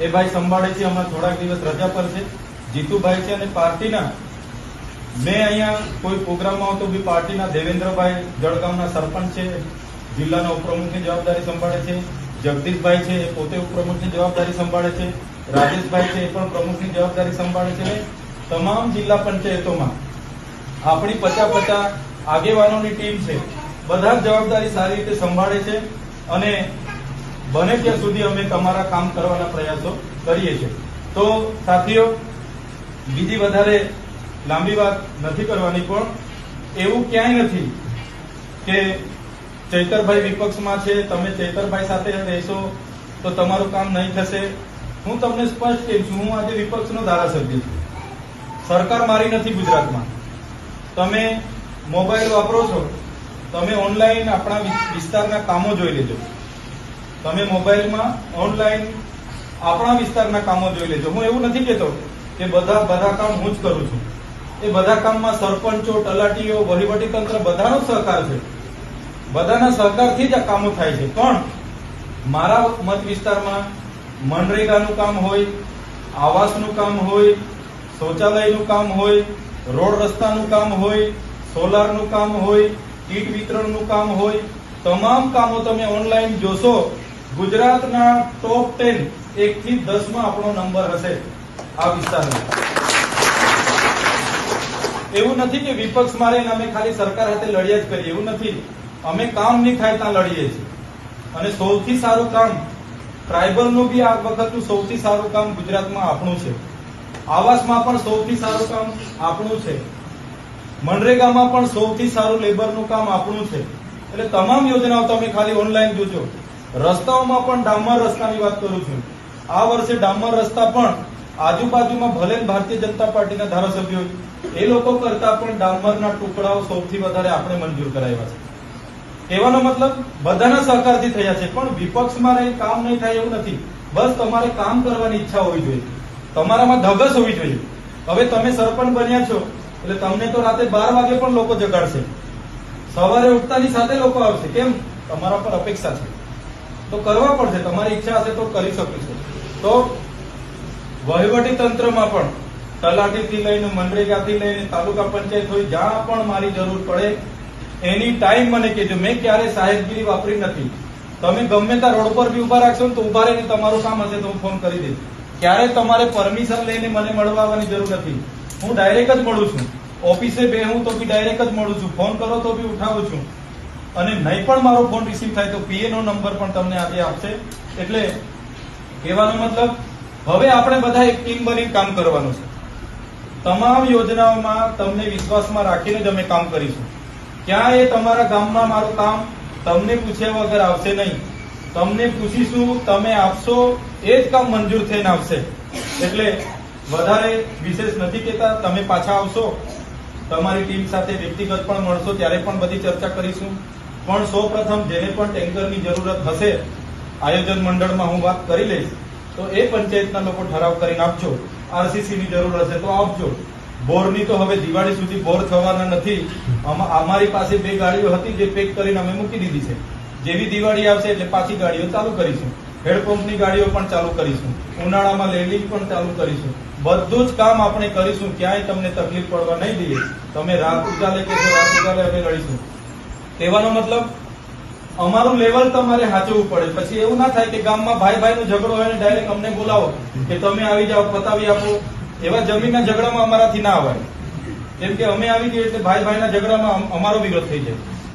એ ભાઈ સંભાળે છે હમણાં થોડાક દિવસ રજા પર છે. જીતુભાઈ છે અને પાર્ટીના. મેં અહીંયા કોઈ પ્રોગ્રામમાં હતો બી પાર્ટીના દેવેન્દ્રભાઈ જળગામના સરપંચ છે, જિલ્લાના ઉપપ્રમુખની જવાબદારી સંભાળે છે, જગદીશભાઈ છે એ પોતે ઉપપ્રમુખની જવાબદારી સંભાળે છે, રાજેશભાઈ છે એ પણ પ્રમુખની જવાબદારી સંભાળે છે તમામ જિલ્લા પંચાયતોમાં આપણી પચાસ પચાસ આગેવાનોની ટીમ છે, બધા જવાબદારી સારી રીતે સંભાળે છે અને બને ત્યાં સુધી અમે તમારા કામ કરવાના પ્રયાસો કરીએ છીએ. તો સાથીઓ, બીજી વધારે લાંબી વાત નથી કરવાની, પણ એવું ક્યાંય નથી કે ચૈતરભાઈ વિપક્ષમાં છે, તમે ચૈતરભાઈ સાથે રહેશો, તો તમારું કામ નહીં થશે. હું તમને સ્પષ્ટ કહું છું હું આજે વિપક્ષનો ધારાસભ્ય છું. સરકાર મારી નથી ગુજરાતમાં. તમે મોબાઈલ વાપરો છો, તમે ઓનલાઈન આપણા વિસ્તારના કામો જોઈ લેજો. તમે મોબાઈલમાં ઓનલાઈન આપણા વિસ્તારના કામો જોઈ લેજો. હું એવું નથી કહેતો કે બધા બધા કામ હું જ કરું છું. એ બધા કામમાં સરપંચો, તલાટીઓ, વહીવટી તંત્ર બધાનો સહકાર છે. બધાના સહકારથી જ આ કામો થાય છે. પણ મારા મત વિસ્તારમાં મનરેગાનું કામ હોય, આવાસનું કામ હોય, શૌચાલયનું કામ હોય, રોડ રસ્તાનું કામ હોય, સોલારનું કામ હોય કીટ વિતરણનું કામ હોય, તમામ કામો તમે ઓનલાઈન જોશો ગુજરાતના ટોપ ટેન એક થી દસમાં આપણો નંબર હશે આ વિસ્તારમાં એવું નથી કે વિપક્ષ મારે અમે ખાલી સરકાર સાથે લડ્યા જ કરીએ, એવું નથી. અમે કામ નહીં થાય ત્યાં લડીએ છીએ. અને સૌથી સારું કામ ટ્રાઇબલનું બી આ વખતનું સૌથી સારું કામ ગુજરાતમાં આપણું છે. આવાસમાં પણ સૌથી સારું કામ આપણું છે. મનરેગામાં પણ સૌથી સારું લેબરનું કામ આપણું છે. એટલે તમામ યોજનાઓ તમે ખાલી ઓનલાઈન જોજો. રસ્તાઓમાં પણ ડામર રસ્તાની વાત કરું છું. આ વર્ષે ડામર રસ્તા પણ આજુબાજુમાં ભલે ભારતીય જનતા પાર્ટીના ધારાસભ્યો એ લોકો કરતા પણ ડામરના ટુકડાઓ સૌથી વધારે આપણે મંજૂર કરાવ્યા છે. કહેવાનો મતલબ, બધાના સહકારથી થયા છે, પણ વિપક્ષમાં રહી કામ નહીં થાય એવું નથી. બસ તમારે કામ કરવાની ઈચ્છા હોવી જોઈએ. તમારામાં ધગસ હોવી જોઈએ. હવે તમે સરપંચ બન્યા છો, એટલે તમને તો રાતે બાર વાગે પણ લોકો જગાડશે. સવારે ઉઠતાની સાથે લોકો આવશે. કેમ? તમારા પર અપેક્ષા છે. તો કરવા પડશે, તમારી ઈચ્છા હશે તો કરી શકીશું તો વહીવટી તંત્રમાં પણ તલાટીથી લઈને મનરેગાથી લઈને તાલુકા પંચાયત હોય, જ્યાં પણ મારી જરૂર પડે, એની ટાઈમ મને કહેજો. મેં ક્યારે સાહેબગીરી વાપરી નથી. તમે ગમે ત્યાં રોડ પર બી ઊભા રાખશો ને તો ઊભા રહીને તમારું કામ હશે તો હું ફોન કરી દઈશ. ક્યારે તમારે પરમિશન લઈને મને મળવા આવવાની જરૂર નથી. હું ડાયરેક્ટ જ મળું છું. ઓફિસે બે હું તો બી ડાયરેક્ટ જ મળું છું. ફોન કરો તો બી ઉઠાવું છું. અને નહીં પણ મારો ફોન રિસીવ થાય તો પીએ નો નંબર પણ તમને આજે આપશે. એટલે કહેવાનો મતલબ, હવે આપણે બધા એક ટીમ બની કામ કરવાનું છે. તમામ યોજનાઓમાં તમને વિશ્વાસમાં રાખીને જ અમે કામ કરીશું. ક્યાં એ તમારા ગામમાં મારું કામ તમને પૂછ્યા વગર આવશે નહીં. તમને પૂછીશું, તમે આપશો, એ જ કામ મંજૂર થઈને આવશે. એટલે વધારે વિશેષ નથી કહેતા, તમે પાછા આવશો. તમારી ટીમ સાથે વ્યક્તિગત પણ મળશો, ત્યારે પણ બધી ચર્ચા કરીશું. પણ સૌ પ્રથમ જેને પણ ટેન્કરની જરૂરત હશે, આયોજન મંડળમાં હું વાત કરી લઈશ. તો એ પંચાયતના લોકો ઠરાવ કરીને આપજો. આરસીસીની જરૂર હશે તો આપજો. બોરની તો હવે દિવાળી સુધી બોર થવાના નથી. અમા- અમારી પાસે બે ગાડીઓ હતી, જે પેક કરીને અમે મૂકી દીધી છે. જેવી દિવાળી આવશે એટલે પાછી ગાડીઓ ચાલુ કરીશું. હેડપંપની ગાડીઓ પણ ચાલુ કરીશું. ઉનાળામાં લેવલિંગ પણ ચાલુ કરીશું. બધું જ કામ આપણે કરીશું. ક્યાંય તમને તકલીફ પડવા નહીં દઈએ. તમે રાત ઉજાલે કે રાત ઉજાલે અમે લડીશું. કહેવાનો મતલબ, અમારું લેવલ તમારે સાચવવું પડે. પછી એવું ના થાય કે ગામમાં ભાઈ ભાઈ નો ઝઘડો હોય ને ડાયરેક્ટ અમને બોલાવો. કે તમે આવી જાઓ, પતાવી આપો. એવા જમીનના ઝઘડામાં અમારાથી ના આવે કેમ કે અમે આવી જઈએ એટલે ભાઈ ભાઈના ઝઘડામાં અમારો વિરોધ થઈ જાય.